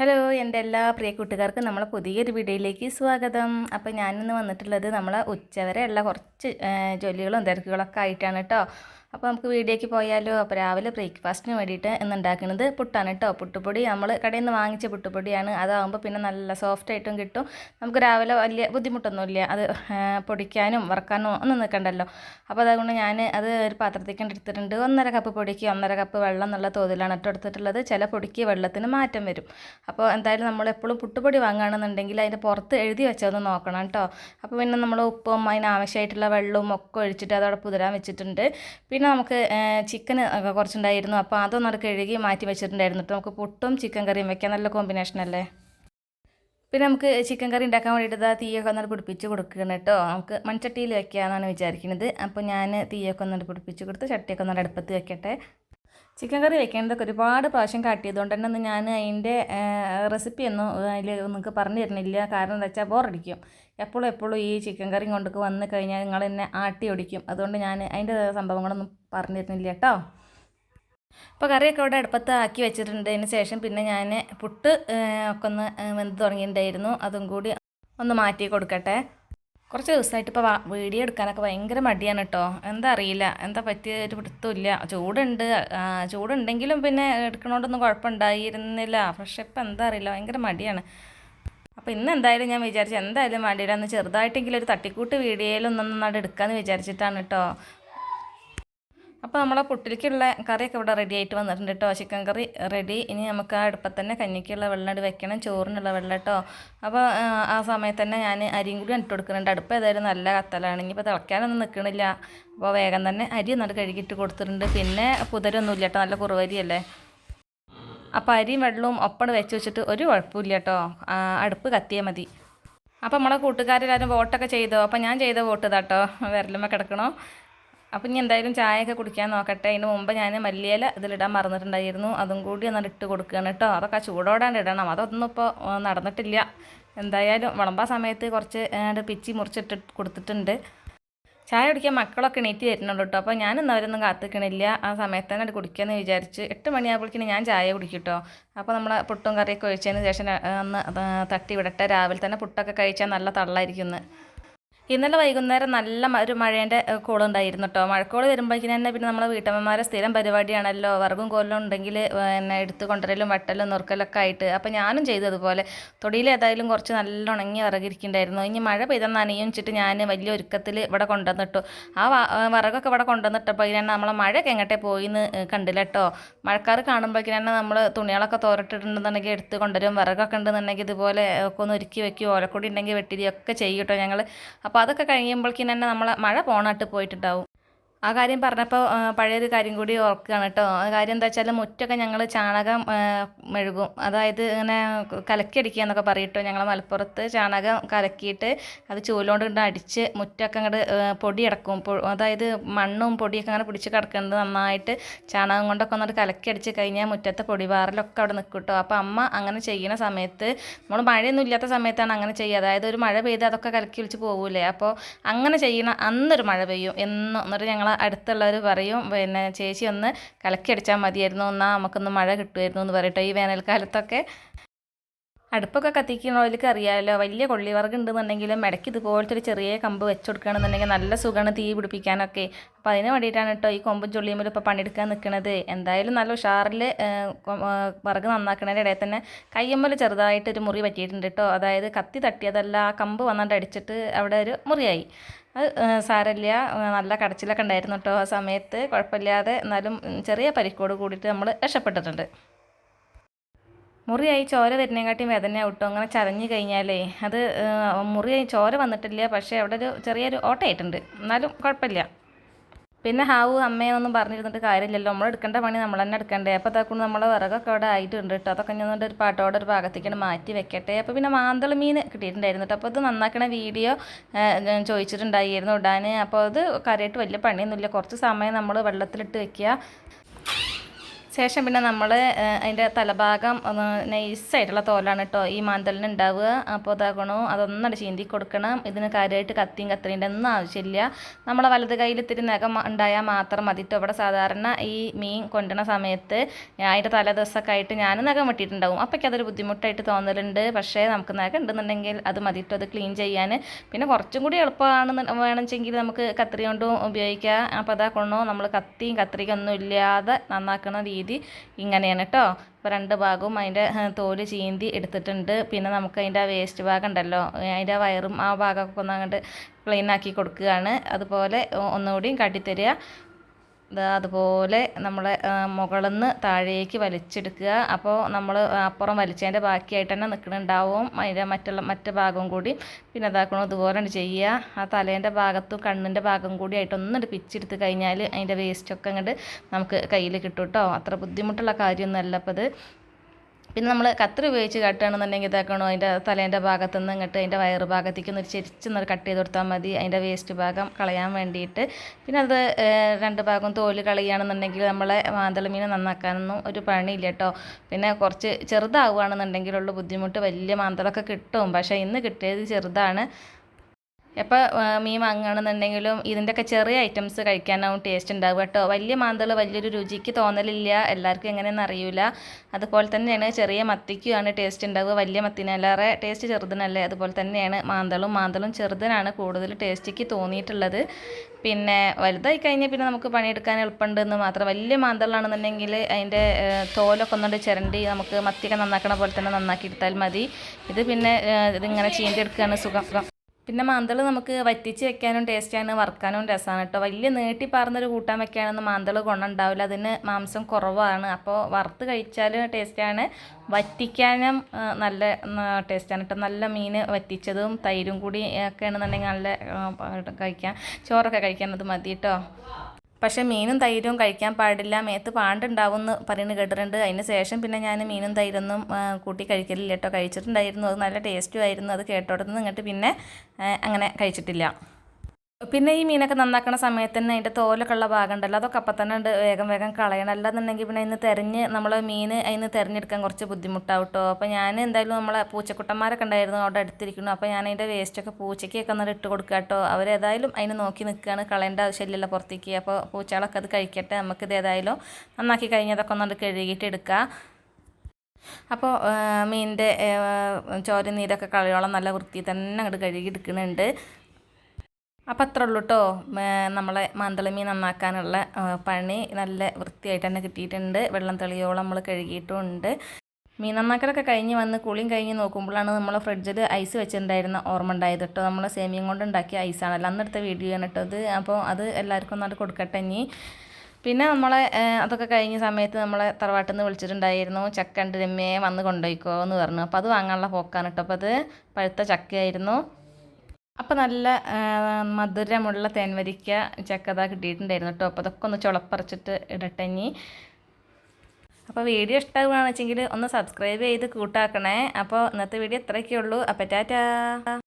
Hello എന്റെ എല്ലാ പ്രിയ കൂട്ടുകാർക്കും നമ്മളെ പുതിയൊരു വീഡിയോയിലേക്ക് സ്വാഗതം. അപ്പോൾ ഞാനിന്ന് വന്നിട്ടുള്ളത് നമ്മളെ ഉച്ചവരെയുള്ള കുറച്ച് ജോലികളും തിരക്കുകളൊക്കെ ആയിട്ടാണ് കേട്ടോ. അപ്പോൾ നമുക്ക് വീഡിയോയ്ക്ക് പോയാലോ? അപ്പോൾ രാവിലെ ബ്രേക്ക്ഫാസ്റ്റിന് വേണ്ടിയിട്ട് ഇന്ന് ഉണ്ടാക്കുന്നത് പുട്ടാണ് കേട്ടോ പുട്ടുപൊടി നമ്മൾ കടയിൽ നിന്ന് വാങ്ങിച്ച പുട്ടുപൊടിയാണ്. അതാകുമ്പോൾ പിന്നെ നല്ല സോഫ്റ്റ് ആയിട്ടും കിട്ടും. നമുക്ക് രാവിലെ വലിയ ബുദ്ധിമുട്ടൊന്നുമില്ല. അത് പൊടിക്കാനും വറക്കാനും ഒന്നും നിൽക്കണ്ടല്ലോ. അപ്പോൾ അതുകൊണ്ട് ഞാൻ അത് ഒരു പാത്രത്തേക്ക് എടുത്തിട്ടുണ്ട്. ഒന്നര കപ്പ് പൊടിക്ക് ഒന്നര കപ്പ് വെള്ളം എന്നുള്ള തോതിലാണ് ഇട്ട് എടുത്തിട്ടുള്ളത്. ചില പൊടിക്ക് വെള്ളത്തിന് മാറ്റം വരും. അപ്പോൾ എന്തായാലും നമ്മൾ എപ്പോഴും പുട്ടുപൊടി വാങ്ങുകയാണെന്നുണ്ടെങ്കിൽ അതിന്റെ പുറത്ത് എഴുതി വെച്ചതൊന്ന് നോക്കണം കേട്ടോ അപ്പോൾ പിന്നെ നമ്മൾ ഉപ്പും അതിന് ആവശ്യമായിട്ടുള്ള വെള്ളവും ഒക്കെ ഒഴിച്ചിട്ട് അതവിടെ പുതിരാൻ വെച്ചിട്ടുണ്ട്. പിന്നെ നമുക്ക് ചിക്കൻ കുറച്ചുണ്ടായിരുന്നു. അപ്പോൾ അതൊന്നും അത് കഴുകി മാറ്റി വെച്ചിട്ടുണ്ടായിരുന്നു കേട്ടോ നമുക്ക് പുട്ടും ചിക്കൻ കറിയും വെക്കാൻ നല്ല കോമ്പിനേഷൻ അല്ലേ? പിന്നെ നമുക്ക് ചിക്കൻ കറി ഉണ്ടാക്കാൻ വേണ്ടിയിട്ട് ഇതാ തീയൊക്കെ ഒന്നിട്ട് പിടിപ്പിച്ച് കൊടുക്കണം കേട്ടോ നമുക്ക് മൺചട്ടിയിൽ വെക്കാമെന്നാണ് വിചാരിക്കുന്നത് അപ്പോൾ ഞാൻ തീയൊക്കെ ഒന്നിട്ട് പിടിപ്പിച്ച് കൊടുത്ത് ചട്ടിയൊക്കെ ഒന്നിട്ട് അടുപ്പത്ത് വെക്കട്ടെ. ചിക്കൻ കറി വെക്കേണ്ടതൊക്കെ ഒരുപാട് പ്രാവശ്യം കാട്ടിയതുകൊണ്ട് തന്നെ ഞാൻ അതിന്റെ റെസിപ്പി ഒന്നും അതിൽ നിങ്ങൾക്ക് പറഞ്ഞു തരുന്നില്ല. കാരണം എന്താ വെച്ചാൽ ബോറടിക്കും. എപ്പോഴും എപ്പോഴും ഈ ചിക്കൻ കറി കൊണ്ടൊക്കെ വന്നു കഴിഞ്ഞാൽ നിങ്ങൾ എന്നെ ആട്ടി ഒടിക്കും അതുകൊണ്ട് ഞാൻ അതിന്റെ സംഭവങ്ങളൊന്നും പറഞ്ഞു തരുന്നില്ല കേട്ടോ. അപ്പോൾ കറിയൊക്കെ ഇവിടെ അടുപ്പത്ത് ആക്കി വെച്ചിട്ടുണ്ടതിന് ശേഷം പിന്നെ ഞാൻ പുട്ട് ഒക്കെ ഒന്ന് വെന്ത് തുടങ്ങിയിട്ടുണ്ടായിരുന്നു. അതും കൂടി ഒന്ന് മാറ്റി കൊടുക്കട്ടെ. കുറച്ച് ദിവസമായിട്ട് ഇപ്പോൾ വീഡിയോ എടുക്കാനൊക്കെ ഭയങ്കര മടിയാണ് കേട്ടോ എന്താ അറിയില്ല. എന്താ പറ്റിയ ഒരു പിടുത്തമില്ല ചൂടുണ്ട്. ചൂടുണ്ടെങ്കിലും പിന്നെ എടുക്കണോണ്ടൊന്നും കുഴപ്പമുണ്ടായിരുന്നില്ല. പക്ഷെ ഇപ്പം എന്താ അറിയില്ല. ഭയങ്കര മടിയാണ്. അപ്പോൾ ഇന്ന് എന്തായാലും ഞാൻ വിചാരിച്ചു എന്തായാലും വേണ്ടിയില്ല ഒന്ന് ചെറുതായിട്ടെങ്കിലും ഒരു തട്ടിക്കൂട്ട് വീഡിയോയിലൊന്നും നന്നായിട്ട് എടുക്കാമെന്ന് വിചാരിച്ചിട്ടാണ് കേട്ടോ അപ്പോൾ നമ്മളെ പുട്ടിലേക്കുള്ള കറിയൊക്കെ ഇവിടെ റെഡി ആയിട്ട് വന്നിട്ടുണ്ട് കേട്ടോ ചിക്കൻ കറി റെഡി ഇനി നമുക്ക് ആ അടുപ്പത്ത് തന്നെ കഞ്ഞിക്കുള്ള വെള്ളം വെക്കണം. ചോറിനുള്ള വെള്ളം കേട്ടോ അപ്പോൾ ആ, സമയത്ത് തന്നെ ഞാൻ അരിയും കൂടി ഇട്ട് കൊടുക്കുന്നുണ്ട്. അടുപ്പ് ഏതായാലും നല്ല കത്തലാണ്. ഇനിയിപ്പോൾ തിളയ്ക്കാനൊന്നും നിൽക്കണില്ല അപ്പോൾ വേഗം തന്നെ അരി ഒന്നിട്ട് കഴുകിയിട്ട് കൊടുത്തിട്ടുണ്ട്. പിന്നെ പുതരൊന്നുമില്ല കേട്ടോ നല്ല കുറവരിയല്ലേ? അപ്പോൾ അരിയും വെള്ളവും ഒപ്പട് വെച്ച് വെച്ചിട്ട് ഒരു കുഴപ്പമില്ല കേട്ടോ അടുപ്പ് കത്തിയാൽ മതി. അപ്പോൾ നമ്മളെ കൂട്ടുകാരെല്ലാവരും വോട്ടൊക്കെ ചെയ്തോ? അപ്പോൾ ഞാൻ ചെയ്ത വോട്ട് ഇതാട്ടോ വിരലുമ്മ കിടക്കണോ? അപ്പം ഇനി എന്തായാലും ചായയൊക്കെ കുടിക്കാൻ നോക്കട്ടെ. അതിന് മുമ്പ് ഞാൻ മല്ലിയില ഇതിലിടാൻ മറന്നിട്ടുണ്ടായിരുന്നു. അതും കൂടി ഒന്ന് ഇട്ട് കൊടുക്കുകയാണ് കേട്ടോ. അതൊക്കെ ചൂടോടാണ്ട് ഇടണം. അതൊന്നും ഇപ്പോൾ നടന്നിട്ടില്ല. എന്തായാലും വിളമ്പാ സമയത്ത് കുറച്ച് പിച്ചി മുറിച്ചിട്ട് കൊടുത്തിട്ടുണ്ട്. ചായ കുടിക്കാൻ മക്കളൊക്കെ എണീറ്റ് വരുന്നുള്ളൂ കേട്ടോ. അപ്പോൾ ഞാനൊന്നും അവരൊന്നും കാത്തിക്കണില്ല. ആ സമയത്ത് തന്നെ കുടിക്കാമെന്ന് വിചാരിച്ച് എട്ട് മണിയാകുമ്പോഴേക്കും ഞാൻ ചായ കുടിക്കും കേട്ടോ. അപ്പോൾ നമ്മൾ പുട്ടും കറിയൊക്കെ ഒഴിച്ചതിന് ശേഷം ഒന്ന് തട്ടി വിടട്ടെ. രാവിലെ തന്നെ പുട്ടൊക്കെ കഴിച്ചാൽ നല്ല തള്ളായിരിക്കും ഇന്ന്. ഇന്നലെ വൈകുന്നേരം നല്ല ഒരു മഴേന്റെ കോളുണ്ടായിരുന്നു കേട്ടോ മഴക്കോൾ വരുമ്പോഴേക്കും തന്നെ പിന്നെ നമ്മളെ വീട്ടമ്മമാരെ സ്ഥിരം പരിപാടിയാണല്ലോ. വർഗം കോലും ഉണ്ടെങ്കിൽ എന്നെ എടുത്തു കൊണ്ടുവരലും വട്ടലും നുറുക്കലൊക്കെ ആയിട്ട്. അപ്പോൾ ഞാനും ചെയ്തതുപോലെ തൊടിയിൽ ഏതായാലും കുറച്ച് നല്ല ഉണങ്ങി വിറകിരിക്കുന്നുണ്ടായിരുന്നു. ഇനി മഴ പെയ്തെന്ന് നനയിച്ചിട്ട് ഞാൻ വലിയ ഒരുക്കത്തിൽ ഇവിടെ കൊണ്ടുവന്നിട്ടു. ആ വറകൊക്കെ ഇവിടെ കൊണ്ടുവന്നിട്ടപ്പോൾ ഇതിനാണ് നമ്മളെ മഴയൊക്കെ എങ്ങോട്ടേ പോയി എന്ന് കണ്ടില്ല കേട്ടോ മഴക്കാർ കാണുമ്പോഴേക്കും നമ്മൾ തുണികളൊക്കെ തോരട്ടിട്ടുണ്ടെന്നുണ്ടെങ്കിൽ എടുത്ത് കൊണ്ടുവരും. വിറകൊക്കെ ഉണ്ടെന്നുണ്ടെങ്കിൽ ഇതുപോലെ ഒക്കെ ഒന്ന് ഒരുക്കി വെക്കുകയോ ഓലക്കൊടി ഉണ്ടെങ്കിൽ വെട്ടിരിയൊക്കെ ചെയ്യും കേട്ടോ ഞങ്ങൾ അപ്പോൾ അതൊക്കെ കഴിയുമ്പോഴേക്കും തന്നെ നമ്മൾ മഴ പോണാട്ട് പോയിട്ടുണ്ടാവും. ആ കാര്യം പറഞ്ഞപ്പോൾ പഴയൊരു കാര്യം കൂടി ഓർക്കുകയാണ് കേട്ടോ. കാര്യം എന്താ വെച്ചാൽ മുറ്റൊക്കെ ഞങ്ങൾ ചാണകം മെഴുകും. അതായത് ഇങ്ങനെ കലക്കിയടിക്കുക എന്നൊക്കെ പറയട്ടോ. ഞങ്ങൾ മലപ്പുറത്ത് ചാണകം കലക്കിയിട്ട് അത് ചൂലോണ്ട് കൊണ്ട് അടിച്ച് മുറ്റൊക്കെ അങ്ങോട്ട് പൊടിയടക്കും അതായത് മണ്ണും പൊടിയൊക്കെ അങ്ങനെ പിടിച്ച് കിടക്കുന്നത് നന്നായിട്ട് ചാണകം കൊണ്ടൊക്കെ ഒന്നിട്ട് കലക്കിയടിച്ച് കഴിഞ്ഞാൽ മുറ്റത്തെ പൊടിവാറലൊക്കെ അവിടെ നിൽക്കും കേട്ടോ. അപ്പോൾ അമ്മ അങ്ങനെ ചെയ്യുന്ന സമയത്ത് നമ്മൾ മഴയൊന്നും ഇല്ലാത്ത സമയത്താണ് അങ്ങനെ ചെയ്യുക. അതായത് ഒരു മഴ പെയ്ത് അതൊക്കെ കലക്കി വിളിച്ച് പോകൂലേ അപ്പോൾ അങ്ങനെ ചെയ്യണ അന്നൊരു മഴ പെയ്യും. എന്ന് എന്നിട്ട് ഞങ്ങൾ അടുത്തുള്ളവർ പറയും പിന്നെ ചേച്ചി ഒന്ന് കലക്കി അടിച്ചാൽ മതിയായിരുന്നു എന്നാൽ നമുക്കൊന്ന് മഴ കിട്ടുമായിരുന്നു എന്ന് പറയട്ടെ ഈ വേനൽക്കാലത്തൊക്കെ. അടുപ്പൊക്കെ കത്തിക്കുന്നവർക്ക് അറിയാമല്ലോ വലിയ കൊള്ളിവർഗ് ഉണ്ടെന്നുണ്ടെങ്കിലും ഇടയ്ക്ക് ഇതുപോലത്തെ ഒരു ചെറിയ കമ്പ് വെച്ച് കൊടുക്കുകയാണെന്നുണ്ടെങ്കിൽ നല്ല സുഖമാണ് തീ പിടിപ്പിക്കാനൊക്കെ. അപ്പോൾ അതിന് വേണ്ടിയിട്ടാണ് കേട്ടോ ഈ കൊമ്പും ചുള്ളിയും ഇപ്പോൾ പണിയെടുക്കാൻ നിൽക്കുന്നത് എന്തായാലും നല്ല ഉഷാറിൽ വിറക് നന്നാക്കണതിന്റെ ഇടയിൽ തന്നെ കയ്യമ്മൽ ചെറുതായിട്ട് ഒരു മുറി പറ്റിയിട്ടുണ്ട് കേട്ടോ. അതായത് കത്തി തട്ടിയതല്ല ആ കമ്പ് വന്നിട്ട് അടിച്ചിട്ട് അവിടെ ഒരു മുറിയായി. അത് സാരല്ല നല്ല കടച്ചിലൊക്കെ ഉണ്ടായിരുന്നു കേട്ടോ ആ സമയത്ത്. കുഴപ്പമില്ലാതെ എന്നാലും ചെറിയ പരിക്കോട് കൂടിയിട്ട് നമ്മൾ രക്ഷപ്പെട്ടിട്ടുണ്ട്. മുറിയായി ചോര വരുന്നതിനെക്കാട്ടിയും വേദന ഔട്ടോ അങ്ങനെ ചതഞ്ഞ് കഴിഞ്ഞാലേ അത് മുറിയായി ചോര വന്നിട്ടില്ല പക്ഷേ അവിടെ ഒരു ചെറിയൊരു ഓട്ടയായിട്ടുണ്ട് എന്നാലും കുഴപ്പമില്ല. പിന്നെ ഹാവു അമ്മയെന്നൊന്നും പറഞ്ഞിരുന്നിട്ട് കാര്യമില്ലല്ലോ. നമ്മൾ എടുക്കേണ്ട പണി നമ്മൾ തന്നെ എടുക്കണ്ടേ. അപ്പോൾ തക്കൊണ്ട് നമ്മളെ വിറകൊക്കെ അവിടെ ആയിട്ടുണ്ട് കേട്ടോ അതൊക്കെ ഞാൻ ഒരു പാട്ടോടെ ഒരു ഭാഗത്തേക്കാണ് മാറ്റി വെക്കട്ടെ. അപ്പോൾ പിന്നെ മാന്തള മീൻ കിട്ടിയിട്ടുണ്ടായിരുന്നു കേട്ടോ അപ്പോൾ ഇത് നന്നാക്കണ വീഡിയോ ചോദിച്ചിട്ടുണ്ടായിരുന്നു ഇടാൻ അപ്പോൾ അത് കറിയായിട്ട് വലിയ പണിയൊന്നുമില്ല. കുറച്ച് സമയം നമ്മൾ വെള്ളത്തിലിട്ട് വെക്കുക. ശേഷം പിന്നെ നമ്മൾ അതിന്റെ തലഭാഗം ഒന്ന് നൈസായിട്ടുള്ള തോലാണ് കേട്ടോ ഈ മാന്തലിന് ഉണ്ടാവുക അപ്പോൾ ഇതാക്കണോ അതൊന്നടി ചീന്തി കൊടുക്കണം. ഇതിന് കാര്യമായിട്ട് കത്തിയും കത്തിരിന്റെ ഒന്നും ആവശ്യമില്ല നമ്മളെ വലത് കയ്യിൽ ഇത്തിരി നഖം ഉണ്ടായാൽ മാത്രം മതി കേട്ടോ ഇവിടെ സാധാരണ ഈ മീൻ കൊണ്ടുവരുന്ന സമയത്ത് അതിന്റെ തലേ ദിവസമൊക്കെ ആയിട്ട് ഞാനും നഖം വെട്ടിയിട്ടുണ്ടാവും. അപ്പോഴേക്ക് അതൊരു ബുദ്ധിമുട്ടായിട്ട് തോന്നലുണ്ട്. പക്ഷേ നമുക്ക് നഖം ഉണ്ടെന്നുണ്ടെങ്കിൽ അത് മതി കേട്ടോ അത് ക്ലീൻ ചെയ്യാൻ പിന്നെ കുറച്ചും കൂടി എളുപ്പമാണ് വേണമെങ്കിൽ നമുക്ക് കത്രി കൊണ്ടും ഉപയോഗിക്കാം. അപ്പോൾ അതാ കൊണ്ടോ നമ്മൾ കത്തിയും കത്രിക്കൊന്നും ഇല്ലാതെ നന്നാക്കുന്ന രീതി ഇങ്ങനെയാണ് കേട്ടോ അപ്പോൾ രണ്ട് ഭാഗവും അതിന്റെ തോൽ ചീന്തി എടുത്തിട്ടുണ്ട്. പിന്നെ നമുക്ക് അതിന്റെ വേസ്റ്റ് ഭാഗം ഉണ്ടല്ലോ അതിന്റെ വയറും ആ ഭാഗമൊക്കെ ഒന്ന് അങ്ങോട്ട് ആക്കി കൊടുക്കുകയാണ്. അതുപോലെ ഒന്നുകൂടിയും കാട്ടിത്തരിക. അതുപോലെ നമ്മൾ മുകളിൽ നിന്ന് താഴേക്ക് വലിച്ചെടുക്കുക. അപ്പോൾ നമ്മൾ അപ്പുറം വലിച്ചതിന്റെ ബാക്കിയായിട്ട് തന്നെ നിൽക്കുന്നുണ്ടാവും അതിന്റെ മറ്റുള്ള മറ്റു ഭാഗവും കൂടി. പിന്നെ അതാക്കണം ഇതുപോലെ ചെയ്യുക. ആ തലേന്റെ ഭാഗത്തും കണ്ണിന്റെ ഭാഗം കൂടി ആയിട്ട് ഒന്നിട്ട് പിച്ചെടുത്ത് കഴിഞ്ഞാൽ അതിന്റെ വേസ്റ്റൊക്കെ അങ്ങോട്ട് നമുക്ക് കയ്യിൽ കിട്ടും കേട്ടോ അത്ര ബുദ്ധിമുട്ടുള്ള കാര്യമൊന്നുമല്ല അപ്പോൾ അത് പിന്നെ നമ്മൾ കത്രി ഉപയോഗിച്ച് കട്ടുകയാണെന്നുണ്ടെങ്കിൽ ഇതാക്കണോ. അതിന്റെ തലേന്റെ ഭാഗത്തു നിന്ന് ഇങ്ങോട്ട് അതിന്റെ വയറ് ഭാഗത്തേക്ക് ഒന്ന് ചെരിച്ചൊന്ന് കട്ട് ചെയ്ത് കൊടുത്താൽ മതി. അതിന്റെ വേസ്റ്റ് ഭാഗം കളയാൻ വേണ്ടിയിട്ട്. പിന്നെ അത് രണ്ട് ഭാഗം തോൽ കളയുകയാണെന്നുണ്ടെങ്കിൽ നമ്മളെ മാന്തളമീനെ നന്നാക്കാനൊന്നും ഒരു പണിയില്ല കേട്ടോ. പിന്നെ കുറച്ച് ചെറുതാവുകയാണെന്നുണ്ടെങ്കിലുള്ള ബുദ്ധിമുട്ട് വലിയ മാന്തളമൊക്കെ കിട്ടും. പക്ഷേ ഇന്ന് കിട്ടിയത് ചെറുതാണ്. എപ്പോൾ മീൻ വാങ്ങുകയാണെന്നുണ്ടെങ്കിലും ഇതിന്റെയൊക്കെ ചെറിയ ഐറ്റംസ് കഴിക്കാനാവും ടേസ്റ്റ് ഉണ്ടാവുക കേട്ടോ. വലിയ മാന്തൾ വലിയൊരു രുചിക്ക് തോന്നലില്ല. എല്ലാവർക്കും എങ്ങനെയെന്ന് അറിയില്ല അതുപോലെ തന്നെയാണ് ചെറിയ മത്തിക്കുമാണ് ടേസ്റ്റ് ഉണ്ടാവുക. വലിയ മത്തിനല്ലാറെ ടേസ്റ്റ് ചെറുതിനല്ലേ? അതുപോലെ തന്നെയാണ് മാന്തളും. മാന്തളും ചെറുതിനാണ് കൂടുതൽ ടേസ്റ്റിക്ക് തോന്നിയിട്ടുള്ളത്. പിന്നെ വലുതായി കഴിഞ്ഞാൽ പിന്നെ നമുക്ക് പണിയെടുക്കാൻ എളുപ്പമുണ്ടെന്ന് മാത്രം. വലിയ മാന്തളാണെന്നുണ്ടെങ്കിൽ അതിന്റെ തോലൊക്കെ ഒന്നുകൊണ്ട് ചിരണ്ടി നമുക്ക് മത്തിയൊക്കെ നന്നാക്കണ പോലെ തന്നെ നന്നാക്കി എടുത്താൽ മതി. ഇത് പിന്നെ ഇതിങ്ങനെ ചീന്തി എടുക്കുകയാണ് സുഖം. പിന്നെ മാന്തൾ നമുക്ക് വറ്റിച്ച് വെക്കാനും ടേസ്റ്റാണ് വറുക്കാനും രസമാണ് കേട്ടോ വലിയ നീട്ടി പാർന്നൊരു കൂട്ടാൻ വെക്കുകയാണെന്ന് മാന്തൾ ഗുണമുണ്ടാവില്ല അതിന് മാംസം കുറവാണ്. അപ്പോൾ വറുത്ത് കഴിച്ചാൽ ടേസ്റ്റാണ് വറ്റിക്കാനും നല്ല ടേസ്റ്റാണ് കേട്ടോ നല്ല മീൻ വറ്റിച്ചതും തൈരും കൂടി ഒക്കെ ആണെന്നുണ്ടെങ്കിൽ നല്ല കഴിക്കാം. ചോറൊക്കെ കഴിക്കാനത് മതി കേട്ടോ പക്ഷേ മീനും തൈരും കഴിക്കാൻ പാടില്ല. മേത്ത് പാണ്ടുണ്ടാവും എന്ന് പറയുന്നത് കേട്ടിട്ടുണ്ട്. അതിന് ശേഷം പിന്നെ ഞാൻ മീനും തൈരൊന്നും കൂട്ടി കഴിക്കലില്ല കേട്ടോ. കഴിച്ചിട്ടുണ്ടായിരുന്നു. അത് നല്ല ടേസ്റ്റും ആയിരുന്നു. അത് കേട്ടോടത്തുനിന്ന് ഇങ്ങോട്ട് പിന്നെ അങ്ങനെ കഴിച്ചിട്ടില്ല. പിന്നെ ഈ മീനൊക്കെ നന്നാക്കുന്ന സമയത്ത് തന്നെ അതിന്റെ തോലൊക്കെ ഉള്ള ഭാഗം ഉണ്ടല്ലോ അതൊക്കെ അപ്പം തന്നെ ഉണ്ട് വേഗം വേഗം കളയണം. അല്ലാന്നുണ്ടെങ്കിൽ പിന്നെ അതിന് തിരഞ്ഞ് നമ്മൾ മീൻ അതിന് തിരഞ്ഞെടുക്കാൻ കുറച്ച് ബുദ്ധിമുട്ടാവും കേട്ടോ അപ്പോൾ ഞാൻ എന്തായാലും നമ്മളെ പൂച്ചക്കുട്ടന്മാരൊക്കെ ഉണ്ടായിരുന്നു അവിടെ അടുത്തിരിക്കുന്നു. അപ്പോൾ ഞാൻ അതിന്റെ വേസ്റ്റൊക്കെ പൂച്ചയ്ക്കൊക്കെ ഒന്നിട്ട് ഇട്ട് കൊടുക്കുക കേട്ടോ. അവരേതായാലും അതിന് നോക്കി നിൽക്കുകയാണ് കളയേണ്ട ആവശ്യമില്ലല്ലോ പുറത്തേക്ക്. അപ്പോൾ പൂച്ചകളൊക്കെ അത് കഴിക്കട്ടെ നമുക്കിത് ഏതായാലും നന്നാക്കി കഴിഞ്ഞതൊക്കെ ഒന്നുകൊണ്ട് കഴുകിയിട്ട് എടുക്കുക അപ്പോൾ മീനിന്റെ ചോര നീരൊക്കെ കളയോളം നല്ല വൃത്തി തന്നെ അങ്ങോട്ട് കഴുകി എടുക്കുന്നുണ്ട്. അപ്പം അത്ര ഉള്ളൂ കേട്ടോ നമ്മളെ മാന്തളമീൻ നന്നാക്കാനുള്ള പണി നല്ല വൃത്തിയായിട്ട് തന്നെ കിട്ടിയിട്ടുണ്ട്. വെള്ളം തെളിയോളം നമ്മൾ കഴുകിയിട്ടുണ്ട്. മീൻ നന്നാക്കലൊക്കെ കഴിഞ്ഞ് വന്ന് കുളിയും കഴിഞ്ഞ് നോക്കുമ്പോഴാണ് നമ്മൾ ഫ്രിഡ്ജിൽ ഐസ് വെച്ചിട്ടുണ്ടായിരുന്ന ഓർമ്മ ഉണ്ടായത് കേട്ടോ നമ്മൾ സേമിയം കൊണ്ട് ഉണ്ടാക്കിയ ഐസാണല്ലോ അന്നെടുത്ത വീഡിയോ ആണ് കേട്ടോ അത് അപ്പോൾ അത് എല്ലാവർക്കും ഒന്നായിട്ട് കൊടുക്കട്ടെ ഇനി. പിന്നെ നമ്മളെ അതൊക്കെ കഴിഞ്ഞ സമയത്ത് നമ്മളെ തറവാട്ടിൽ നിന്ന് വിളിച്ചിട്ടുണ്ടായിരുന്നു. ചക്ക ഉണ്ട് രമ്യയെ വന്ന് കൊണ്ടുപോയിക്കോ എന്ന് പറഞ്ഞു. അപ്പോൾ അത് വാങ്ങാനുള്ള പോക്കാണ് കേട്ടോ അപ്പോൾ അത് പഴുത്ത ചക്കയായിരുന്നു. അപ്പോൾ നല്ല മധുരമുള്ള തേൻവരിക്ക ചക്കത കിട്ടിയിട്ടുണ്ടായിരുന്നു കേട്ടോ. അപ്പോൾ അതൊക്കെ ഒന്ന് ചുളപ്പറിച്ചിട്ട് ഇടട്ടെ ഇനി. അപ്പോൾ വീഡിയോ ഇഷ്ടമാണെന്ന് വെച്ചെങ്കിൽ ഒന്ന് സബ്സ്ക്രൈബ് ചെയ്ത് കൂട്ടാക്കണേ. അപ്പോൾ ഇന്നത്തെ വീഡിയോ ഇത്രയൊക്കെ ഉള്ളൂ അപ്പോൾ ടാറ്റാ.